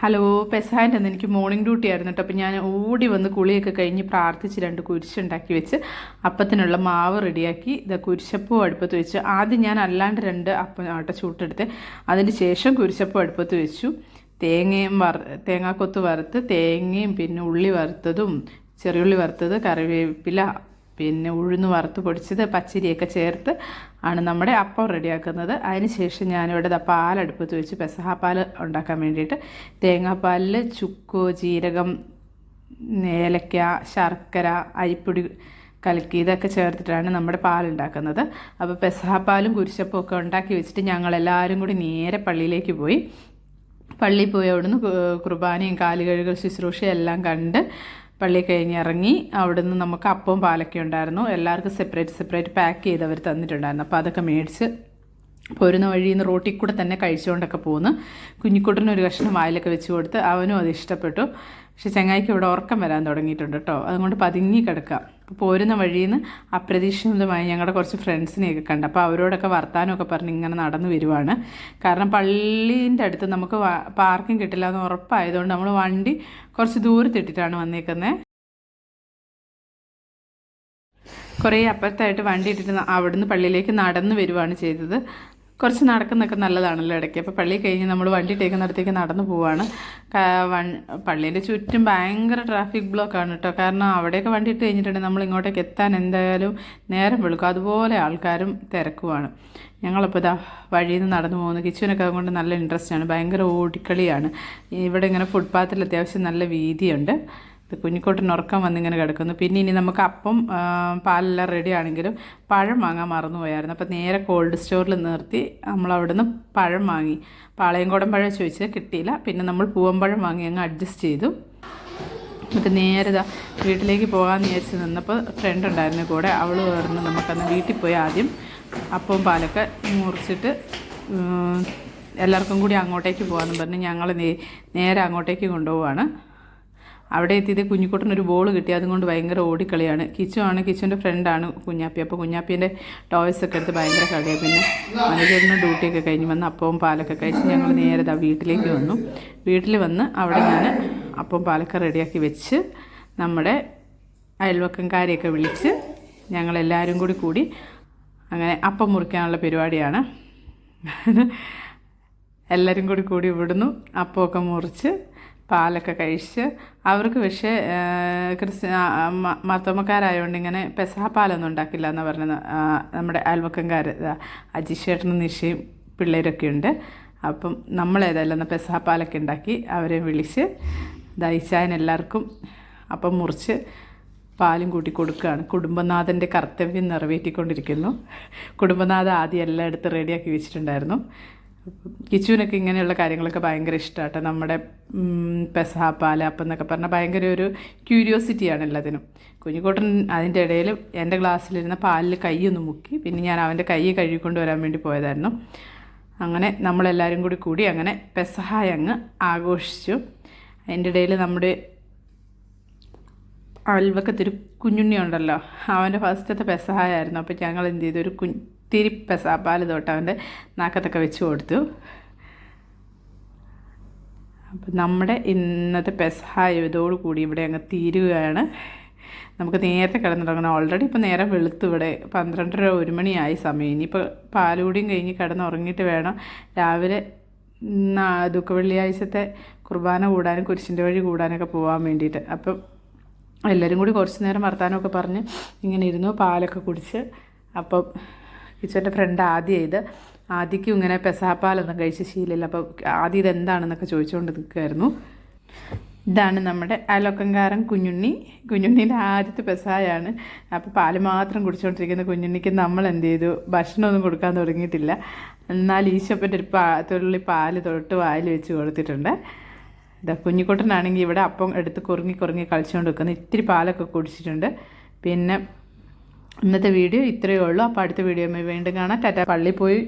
Hello പെസാന്റെ അന്ന് എനിക്ക് morning duty ആയിരുന്നു കേട്ടോ അപ്പോൾ ഞാൻ ഓടി വന്ന് കുളിയൊക്കെ കഴിഞ്ഞ് പ്രാർത്ഥിച്ച് രണ്ട് കുരിശുണ്ടാക്കി വെച്ച് അപ്പത്തിനുള്ള മാവ് റെഡിയാക്കി. ഇതാ കുരിശപ്പൂ അടുപ്പത്ത് വെച്ച്. ആദ്യം ഞാൻ അല്ലാണ്ട് രണ്ട് അപ്പം ആട്ട ചൂട്ടെടുത്ത്. അതിന് ശേഷം കുരിശപ്പൂ അടുപ്പത്ത് വെച്ചു. തേങ്ങയും വറ തേങ്ങാക്കൊത്ത് വറുത്ത് തേങ്ങയും പിന്നെ ഉള്ളി വറുത്തതും ചെറിയുള്ളി വറുത്തത് കറിവേപ്പില പിന്നെ ഉഴുന്ന് വറുത്ത് പൊടിച്ചത് പച്ചരിയൊക്കെ ചേർത്ത് ആണ് നമ്മുടെ അപ്പം റെഡിയാക്കുന്നത്. അതിന് ശേഷം ഞാനിവിടെ പാലടുപ്പത്ത് വെച്ച് പെസഹാപ്പാൽ പാൽ ഉണ്ടാക്കാൻ വേണ്ടിയിട്ട് തേങ്ങാപ്പാലിൽ ചുക്ക് ജീരകം ഏലക്ക ശർക്കര അരിപ്പൊടി കലക്കി ഇതൊക്കെ ചേർത്തിട്ടാണ് നമ്മുടെ പാലുണ്ടാക്കുന്നത്. അപ്പോൾ പെസഹാപ്പാലും പാലും കുരിശപ്പും ഒക്കെ ഉണ്ടാക്കി വെച്ചിട്ട് ഞങ്ങളെല്ലാവരും കൂടി നേരെ പള്ളിയിലേക്ക് പോയി. പള്ളിയിൽ പോയി അവിടുന്ന് കുർബാനയും കാലുകഴുകൾ ശുശ്രൂഷയും എല്ലാം കണ്ട് പള്ളി കഴിഞ്ഞ് ഇറങ്ങി അവിടുന്ന് നമുക്ക് അപ്പവും പാലൊക്കെ ഉണ്ടായിരുന്നു. എല്ലാവർക്കും സെപ്പറേറ്റ് സെപ്പറേറ്റ് പാക്ക് ചെയ്ത് അവർ തന്നിട്ടുണ്ടായിരുന്നു. അപ്പോൾ അതൊക്കെ മേടിച്ച് പോരുന്ന വഴിയിൽ നിന്ന് റോട്ടിൽ കൂടെ തന്നെ കഴിച്ചുകൊണ്ടൊക്കെ പോകുന്നു കുഞ്ഞിക്കുട്ടന് ഒരു കഷ്ണം വായിലൊക്കെ വെച്ച് കൊടുത്ത് അവനും അത് ഇഷ്ടപ്പെട്ടു. പക്ഷെ ചങ്ങായിക്ക് ഇവിടെ ഉറക്കം വരാൻ തുടങ്ങിയിട്ടുണ്ട് കേട്ടോ. അതുകൊണ്ട് പതുങ്ങി കിടക്കാം അപ്പോൾ പോരുന്ന വഴിയിൽ നിന്ന് അപ്രതീക്ഷിതമായി ഞങ്ങളുടെ കുറച്ച് ഫ്രണ്ട്സിനെയൊക്കെ കണ്ട്. അപ്പോൾ അവരോടൊക്കെ വർത്താനമൊക്കെ പറഞ്ഞ് ഇങ്ങനെ നടന്നു വരുവാണ്. കാരണം പള്ളീന്റെ അടുത്ത് നമുക്ക് പാർക്കിംഗ് കിട്ടില്ല എന്ന് ഉറപ്പായതുകൊണ്ട് നമ്മൾ വണ്ടി കുറച്ച് ദൂരത്തിട്ടിട്ടാണ് വന്നേക്കുന്നത് കുറേ അപ്പുറത്തായിട്ട് വണ്ടി ഇട്ടിട്ട് അവിടുന്ന് പള്ളിയിലേക്ക് നടന്നു വരുവാണ് ചെയ്തത്. കുറച്ച് നടക്കുന്നൊക്കെ നല്ലതാണല്ലോ ഇടയ്ക്ക്. അപ്പോൾ പള്ളി കഴിഞ്ഞ് നമ്മൾ വണ്ടി ടേക്കുന്നിടത്തേക്ക് നടന്നു പോവാണ്. പള്ളീന്റെ ചുറ്റും ഭയങ്കര ട്രാഫിക് ബ്ലോക്കാണ് കേട്ടോ കാരണം അവിടെയൊക്കെ വണ്ടി ഇട്ട് കഴിഞ്ഞിട്ടുണ്ടെങ്കിൽ നമ്മൾ ഇങ്ങോട്ടേക്ക് എത്താൻ എന്തായാലും നേരം വെളുക്കും. അതുപോലെ ആൾക്കാരും തിരക്കുവാണ്. ഞങ്ങളിപ്പോൾ ഇതാ വഴിയിൽ നിന്ന് നടന്നു പോകുന്നു. കിച്ചുവിനൊക്കെ അതുകൊണ്ട് നല്ല ഇൻട്രസ്റ്റ് ആണ്. ഭയങ്കര ഓടിക്കളിയാണ്. ഇവിടെ ഇങ്ങനെ ഫുട്പാത്തിൽ അത്യാവശ്യം നല്ല വീതിയുണ്ട്. ഇത് കുഞ്ഞിക്കോട്ടിന് ഉറക്കം വന്നിങ്ങനെ കിടക്കുന്നു. പിന്നെ ഇനി നമുക്ക് അപ്പം പാലെല്ലാം റെഡി ആണെങ്കിലും പഴം വാങ്ങാൻ മറന്നുപോയായിരുന്നു അപ്പോൾ നേരെ കോൾഡ് സ്റ്റോറിൽ നിർത്തി നമ്മൾ അവിടുന്ന് പഴം വാങ്ങി. പാളയംകോടൻ പഴം ചോദിച്ചത് കിട്ടിയില്ല. പിന്നെ നമ്മൾ പൂവമ്പഴം വാങ്ങി അങ്ങ് അഡ്ജസ്റ്റ് ചെയ്തു. നമുക്ക് നേരെ വീട്ടിലേക്ക് പോകാമെന്ന് വിചാരിച്ച് നിന്നപ്പോൾ ഫ്രണ്ട് ഉണ്ടായിരുന്നു കൂടെ. അവൾ പറഞ്ഞു നമുക്കന്ന് വീട്ടിൽ പോയി ആദ്യം അപ്പവും പാലൊക്കെ മുറിച്ചിട്ട് എല്ലാവർക്കും കൂടി അങ്ങോട്ടേക്ക് പോകാമെന്ന് പറഞ്ഞ് ഞങ്ങൾ നേരെ അങ്ങോട്ടേക്ക് കൊണ്ടുപോവാണ്. അവിടെ എത്തിയത് കുഞ്ഞിക്കുട്ടനൊരു ബോൾ കിട്ടി. അതുകൊണ്ട് ഭയങ്കര ഓടിക്കളിയാണ്. കിച്ചു ആണ് കിച്ചുവിന്റെ ഫ്രണ്ടാണ് കുഞ്ഞാപ്പി. അപ്പോൾ കുഞ്ഞാപ്പീന്റെ ടോയ്സ് ഒക്കെ എടുത്ത് ഭയങ്കര കളിയാണ് പിന്നെ മനോജറിന് ഡ്യൂട്ടിയൊക്കെ കഴിഞ്ഞ് വന്ന് അപ്പവും പാലൊക്കെ കഴിച്ച് ഞങ്ങൾ നേരെ ദാ വീട്ടിലേക്ക് വന്നു. വീട്ടിൽ വന്ന് അവിടെ ഞാൻ അപ്പവും പാലൊക്കെ റെഡിയാക്കി വെച്ച് നമ്മുടെ അയൽവക്കംകാരെയൊക്കെ വിളിച്ച് ഞങ്ങളെല്ലാവരും കൂടി കൂടി അങ്ങനെ അപ്പം മുറിക്കാനുള്ള പരിപാടിയാണ്. എല്ലാവരും കൂടി കൂടി ഇവിടുന്നു അപ്പമൊക്കെ മുറിച്ച് പാലൊക്കെ കഴിച്ച് അവർക്ക് പക്ഷേ ക്രിസ്ത്യ മർത്തോമക്കാരായതുകൊണ്ട് ഇങ്ങനെ പെസഹ പാലൊന്നും ഉണ്ടാക്കില്ല എന്ന് പറഞ്ഞത്. നമ്മുടെ അയൽവക്കംകാർ അജിഷേട്ടനും നിഷയും പിള്ളേരൊക്കെ ഉണ്ട്. അപ്പം നമ്മളേതായാലും എന്നാൽ പെസഹ പാലൊക്കെ ഉണ്ടാക്കി അവരെ വിളിച്ച് ദയിച്ചായൻ എല്ലാവർക്കും അപ്പം മുറിച്ച് പാലും കൂട്ടി കൊടുക്കുകയാണ്. കുടുംബനാഥന്റെ കർത്തവ്യം നിറവേറ്റിക്കൊണ്ടിരിക്കുന്നു. കുടുംബനാഥ ആദ്യം എല്ലാം എടുത്ത് റെഡിയാക്കി വെച്ചിട്ടുണ്ടായിരുന്നു. കിച്ചുവിനൊക്കെ ഇങ്ങനെയുള്ള കാര്യങ്ങളൊക്കെ ഭയങ്കര ഇഷ്ടമാട്ടോ നമ്മുടെ പെസഹ അപ്പം എന്നൊക്കെ പറഞ്ഞാൽ ഭയങ്കര ഒരു ക്യൂരിയോസിറ്റിയാണ് എല്ലാത്തിനും. കുഞ്ഞിക്കോട്ടൻ അതിന്റെ ഇടയിൽ എന്റെ ഗ്ലാസ്സിലിരുന്ന പാലിൽ കൈയൊന്ന് മുക്കി പിന്നെ ഞാൻ അവന്റെ കൈ കഴുകിക്കൊണ്ട് വരാൻ വേണ്ടി പോയതായിരുന്നു. അങ്ങനെ നമ്മളെല്ലാവരും കൂടി കൂടി അങ്ങനെ പെസഹായ അങ്ങ് ആഘോഷിച്ചു. അതിന്റെ ഇടയിൽ നമ്മുടെ അയൽവക്കത്തൊരു കുഞ്ഞുണ്ണി ഉണ്ടല്ലോ അവന്റെ ഫസ്റ്റത്തെ പെസഹായായിരുന്നു. അപ്പോൾ ഞങ്ങൾ എന്ത് ചെയ്തു? ഒരു കുഞ്ഞ് തിരി പാൽ തൊട്ട് അവന്റെ നാക്കത്തൊക്കെ വെച്ച് കൊടുത്തു. അപ്പം നമ്മുടെ ഇന്നത്തെ പെസഹായതോടു കൂടി ഇവിടെ അങ്ങ് തീരുകയാണ്. നമുക്ക് നേരത്തെ കിടന്നുറങ്ങണം. ഓൾറെഡി ഇപ്പോൾ നേരെ വെളുത്തു ഇവിടെ. പന്ത്രണ്ടര ഒരു മണിയായി സമയം. ഇനിയിപ്പോൾ പാലുകൂടിയും കഴിഞ്ഞ് കിടന്നുറങ്ങിയിട്ട് വേണം രാവിലെ ദുഃഖ വെള്ളിയാഴ്ചത്തെ കുർബാന കൂടാനും കുരിശിന്റെ വഴി കൂടാനൊക്കെ പോകാൻ വേണ്ടിയിട്ട്. അപ്പം എല്ലാവരും കൂടി കുറച്ച് നേരം വർത്താനമൊക്കെ പറഞ്ഞ് ഇങ്ങനെ ഇരുന്നു പാലൊക്കെ കുടിച്ച്. അപ്പം കിച്ചന്റെ ഫ്രണ്ട് ആദ്യം ഇത് ആദ്യക്കും ഇങ്ങനെ പെസാപ്പാലൊന്നും കഴിച്ച ശീലമില്ല. അപ്പോൾ ആദ്യം ഇതെന്താണെന്നൊക്കെ ചോദിച്ചുകൊണ്ട് നിൽക്കുമായിരുന്നു ഇതാണ് നമ്മുടെ അലോക്കങ്കാരൻ കുഞ്ഞുണ്ണി. കുഞ്ഞുണ്ണീന്റെ ആദ്യത്തെ പെസായാണ്. അപ്പോൾ പാൽ മാത്രം കുടിച്ചുകൊണ്ടിരിക്കുന്ന കുഞ്ഞുണ്ണിക്ക് നമ്മൾ എന്ത് ചെയ്തു? ഭക്ഷണമൊന്നും കൊടുക്കാൻ തുടങ്ങിയിട്ടില്ല. എന്നാൽ ഈശോപ്പന്റെ ഒരു പാ തുള്ളി പാൽ തൊട്ട് വായിൽ വെച്ച് കൊടുത്തിട്ടുണ്ട്. ഇതാ കുഞ്ഞിക്കുട്ടനാണെങ്കിൽ ഇവിടെ അപ്പം എടുത്ത് കുറുങ്ങി കുറുങ്ങി കളിച്ചുകൊണ്ട് വെക്കുന്നത് ഇത്തിരി പാലൊക്കെ കുടിച്ചിട്ടുണ്ട്. പിന്നെ ഇന്നത്തെ വീഡിയോ ഇത്രയേ ഉള്ളൂ. അപ്പോൾ അടുത്ത വീഡിയോ വീണ്ടും കാണാം. ടാറ്റ. പള്ളി പോയി